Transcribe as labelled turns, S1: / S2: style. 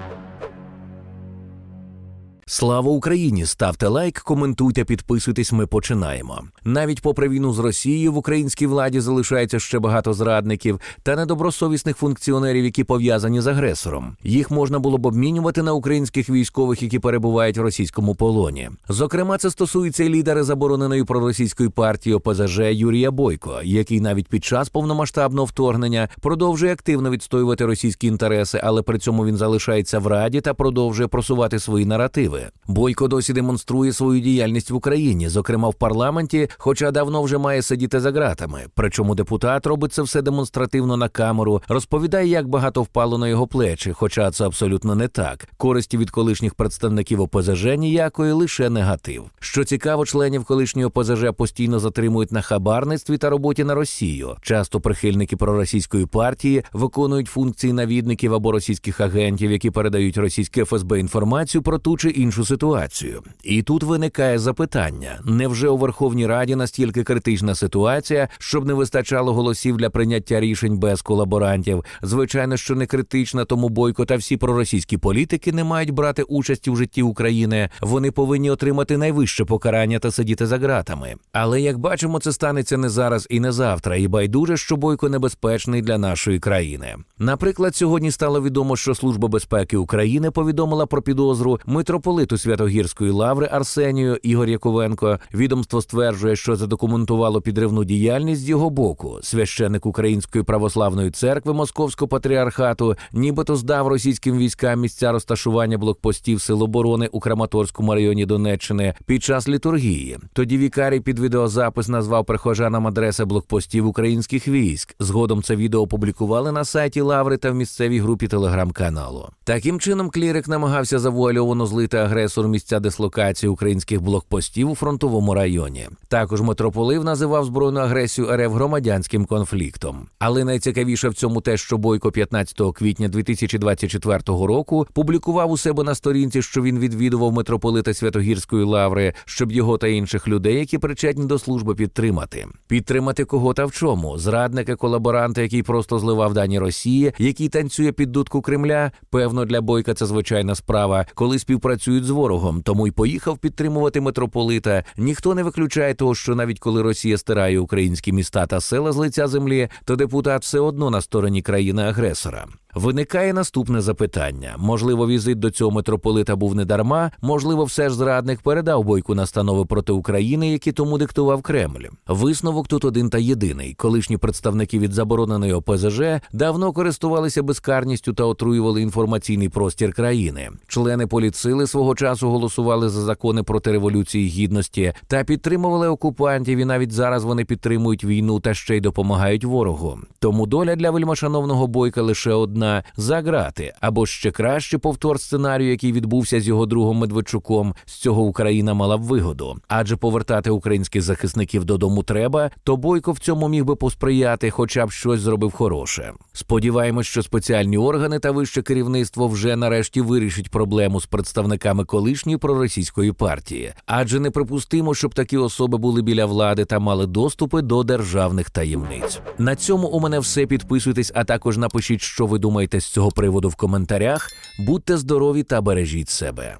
S1: Thank you. Слава Україні! Ставте лайк, коментуйте, підписуйтесь. Ми починаємо. Навіть попри війну з Росією в українській владі залишається ще багато зрадників та недобросовісних функціонерів, які пов'язані з агресором. Їх можна було б обмінювати на українських військових, які перебувають в російському полоні. Зокрема, це стосується і лідера забороненої проросійської партії ОПЗЖ Юрія Бойко, який навіть під час повномасштабного вторгнення продовжує активно відстоювати російські інтереси, але при цьому він залишається в раді та продовжує просувати свої наративи. Бойко досі демонструє свою діяльність в Україні, зокрема в парламенті, хоча давно вже має сидіти за ґратами. Причому депутат робить це все демонстративно на камеру, розповідає, як багато впало на його плечі, хоча це абсолютно не так. Користі від колишніх представників ОПЗЖ ніякої, лише негатив. Що цікаво, членів колишньої ОПЗЖ постійно затримують на хабарництві та роботі на Росію. Часто прихильники проросійської партії виконують функції навідників або російських агентів, які передають російське ФСБ інформацію про ту чи іншу ситуацію. І тут виникає запитання: невже у Верховній Раді настільки критична ситуація, щоб не вистачало голосів для прийняття рішень без колаборантів? Звичайно, що не критична, тому бойко та всі проросійські політики не мають брати участі в житті України. Вони повинні отримати найвище покарання та сидіти за ґратами. Але як бачимо, це станеться не зараз і не завтра, і байдуже, що бойко небезпечний для нашої країни. Наприклад, сьогодні стало відомо, що Служба безпеки України повідомила про підозру митрополиту Святогірської лаври Арсенію Ігор Яковенко. Відомство стверджує, що задокументувало підривну діяльність з його боку. Священник Української православної церкви Московського патріархату, нібито здав російським військам місця розташування блокпостів Сил оборони у Краматорському районі Донеччини під час літургії. Тоді вікарій під відеозапис назвав прихожанам адреси блокпостів українських військ. Згодом це відео опублікували на сайті Лаври та в місцевій групі телеграм-каналу. Таким чином, клірик намагався завуальовано злити агресору місця дислокації українських блокпостів у фронтовому районі. Також митрополив називав збройну агресію РФ громадянським конфліктом. Але найцікавіше в цьому те, що Бойко 15 квітня 2024 року публікував у себе на сторінці, що він відвідував митрополита Святогірської лаври, щоб його та інших людей, які причетні до служби, підтримати. Підтримати кого та в чому? Зрадника, колаборанта, який просто зливав дані Росії, який танцює під дудку Кремля. Певно, для Бойка це звичайна справа, коли співпрацюють з ворогом. Тому й поїхав підтримувати митрополита. Ніхто не виключає того, що навіть коли Росія стирає українські міста та села з лиця землі, то депутат все одно на стороні країни-агресора. Виникає наступне запитання: можливо, візит до цього митрополита був не дарма, можливо, все ж зрадник передав бойку настанови проти України, які тому диктував Кремль. Висновок тут один та єдиний. Колишні представники від забороненої ОПЗЖ давно користувалися безкарністю та отруювали інформаційний простір країни. Члени політсили свого часу голосували за закони проти революції гідності та підтримували окупантів. І навіть зараз вони підтримують війну та ще й допомагають ворогу. Тому доля для вельмошановного бойка лише одна за грати, або ще краще повтор сценарію, який відбувся з його другом Медведчуком. З цього Україна мала б вигоду. Адже повертати українських захисників додому треба, то бойко в цьому міг би посприяти, хоча б щось зробив хороше. Сподіваємось, що спеціальні органи та вище керівництво вже нарешті вирішить проблему з представниками колишньої проросійської партії, адже неприпустимо, щоб такі особи були біля влади та мали доступи до державних таємниць. На цьому у мене все. Підписуйтесь, а також напишіть, що ви думаєте з цього приводу в коментарях. Будьте здорові та бережіть себе.